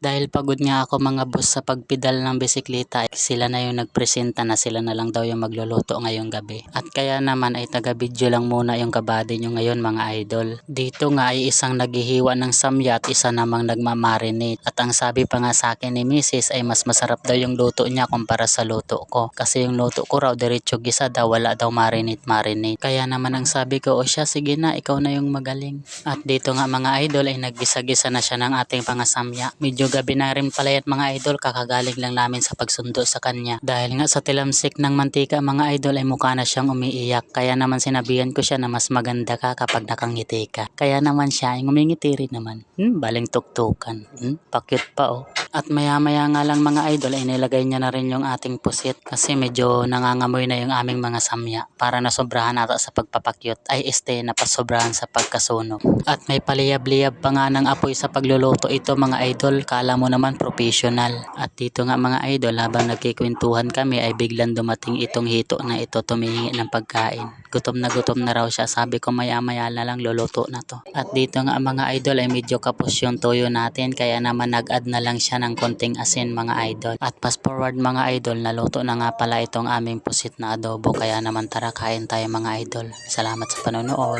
Dahil pagod nga ako mga boss sa pagpidal ng bisikleta, sila na yung nagpresenta na sila na lang daw yung magluluto ngayong gabi. At kaya naman ay taga-video lang muna yung kabady nyo ngayon mga idol. Dito nga ay isang naghihiwa ng samya at isa namang nagmamarinate. At ang sabi pa nga sa akin ni Mrs. ay mas masarap daw yung luto niya kumpara sa luto ko. Kasi yung luto ko raw diretso gisa daw wala daw marinate marinate. Kaya naman ang sabi ko, o siya sige na ikaw na yung magaling. At dito nga mga idol ay naggisa-gisa na siya ng ating pangasamya. Medyo gabi na rin pala yan mga idol kakagaling lang namin sa pagsundo sa kanya. Dahil nga sa tilamsik ng mantika mga idol ay mukha na siyang umiiyak. Kaya naman sinabihan ko siya na mas maganda ka kapag nakangiti ka. Kaya naman siya ay ngumingiti rin naman. Hmm, baling tuktukan. Hmm, pakyut pa oh. At maya-maya nga lang mga idol ay nilagay niya na rin yung ating pusit kasi medyo nangangamoy na yung aming mga samya para nasobrahan ata sa pagpapakyut ay este na pasobrahan sa pagkasunog. At may paliyab-liyab pa nga ng apoy sa pagluluto ito mga idol kala mo naman professional. At dito nga mga idol habang nagkikwentuhan kami ay biglang dumating itong hito na ito tumingi ng pagkain. Gutom na gutom na raw siya sabi ko maya-maya na lang luluto na to. At dito nga mga idol ay medyo kapos yung toyo natin kaya naman nag-add na lang siya ng konting asin mga idol. At fast forward mga idol, naluto na nga pala itong aming pusit na adobo. Kaya naman tara kain tayo mga idol. Salamat sa panonood.